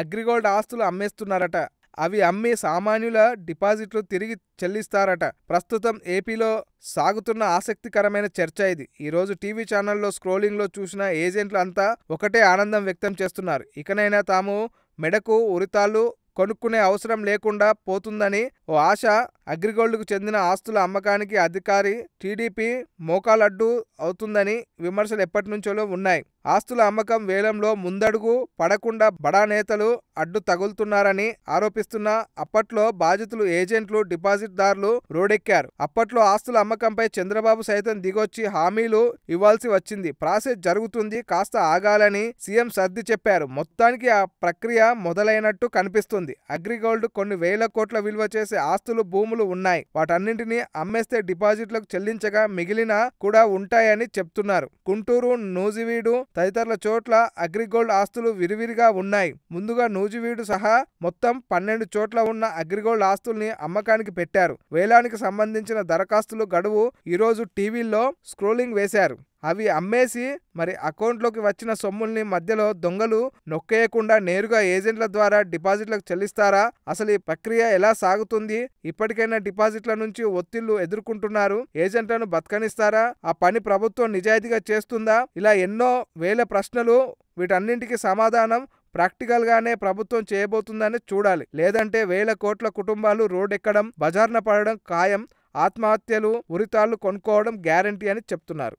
అగ్రిగోల్డ్ ఆస్తులు అమ్మేస్తున్నారట. అవి అమ్మి సామాన్యుల డిపాజిట్లు తిరిగి చెల్లిస్తారట. ప్రస్తుతం ఏపీలో సాగుతున్న ఆసక్తికరమైన చర్చ ఇది. ఈరోజు టీవీ ఛానల్లో స్క్రోలింగ్లో చూసిన ఏజెంట్లు అంతా ఒకటే ఆనందం వ్యక్తం చేస్తున్నారు. ఇకనైనా తాము మెడకు ఉరితాళ్ళు కొనుక్కునే అవసరం లేకుండా పోతుందని ఓ ఆశ అగ్రిగోల్డ్కు చెందిన ఆస్తుల అమ్మకానికి అధికారి టీడీపీ మోకాలడ్డు అవుతుందని విమర్శలు ఎప్పటి నుంచో ఉన్నాయి. ఆస్తుల అమ్మకం వేలంలో ముందడుగు పడకుండా బడా నేతలు అడ్డు తగులుతున్నారని ఆరోపిస్తున్న అప్పట్లో బాధితులు ఏజెంట్లు డిపాజిట్దారులు రోడెక్కారు. అప్పట్లో ఆస్తుల అమ్మకంపై చంద్రబాబు సైతం దిగొచ్చి హామీలు ఇవ్వాల్సి వచ్చింది. ప్రాసెస్ జరుగుతుంది కాస్త ఆగాలని సీఎం సర్ది చెప్పారు. మొత్తానికి ఆ ప్రక్రియ మొదలైనట్టు కనిపిస్తుంది. అగ్రిగోల్డ్ కొన్ని వేల కోట్ల విలువ చేసే ఆస్తులు భూములు ఉన్నాయి. వాటన్నింటినీ అమ్మేస్తే డిపాజిట్లకు చెల్లించగా మిగిలిన కూడా ఉంటాయని చెప్తున్నారు. గుంటూరు నూజివీడు తదితరుల చోట్ల అగ్రిగోల్డ్ ఆస్తులు విరివిరిగా ఉన్నాయి. ముందుగా నూజివీడు సహా మొత్తం పన్నెండు చోట్ల ఉన్న అగ్రిగోల్డ్ ఆస్తుల్ని అమ్మకానికి పెట్టారు. వేలానికి సంబంధించిన దరఖాస్తులు గడువు ఈరోజు టీవీల్లో స్క్రోలింగ్ వేశారు. అవి అమ్మేసి మరి అకౌంట్లోకి వచ్చిన సొమ్ముల్ని మధ్యలో దొంగలు నొక్కేయకుండా నేరుగా ఏజెంట్ల ద్వారా డిపాజిట్లకు చెల్లిస్తారా? అసలు ఈ ప్రక్రియ ఎలా సాగుతుంది? ఇప్పటికైనా డిపాజిట్ల నుంచి ఒత్తిళ్ళు ఎదుర్కొంటున్నారు. ఏజెంట్లను బతకనిస్తారా? ఆ పని ప్రభుత్వం నిజాయితీగా చేస్తుందా? ఇలా ఎన్నో వేల ప్రశ్నలు వీటన్నింటికి సమాధానం ప్రాక్టికల్గానే ప్రభుత్వం చేయబోతుందని చూడాలి. లేదంటే వేల కోట్ల కుటుంబాలు రోడ్డెక్కడం బజార్న పడడం ఖాయం ఆత్మహత్యలు ఉరితాళ్ళు కొనుక్కోవడం గ్యారంటీ అని చెప్తున్నారు.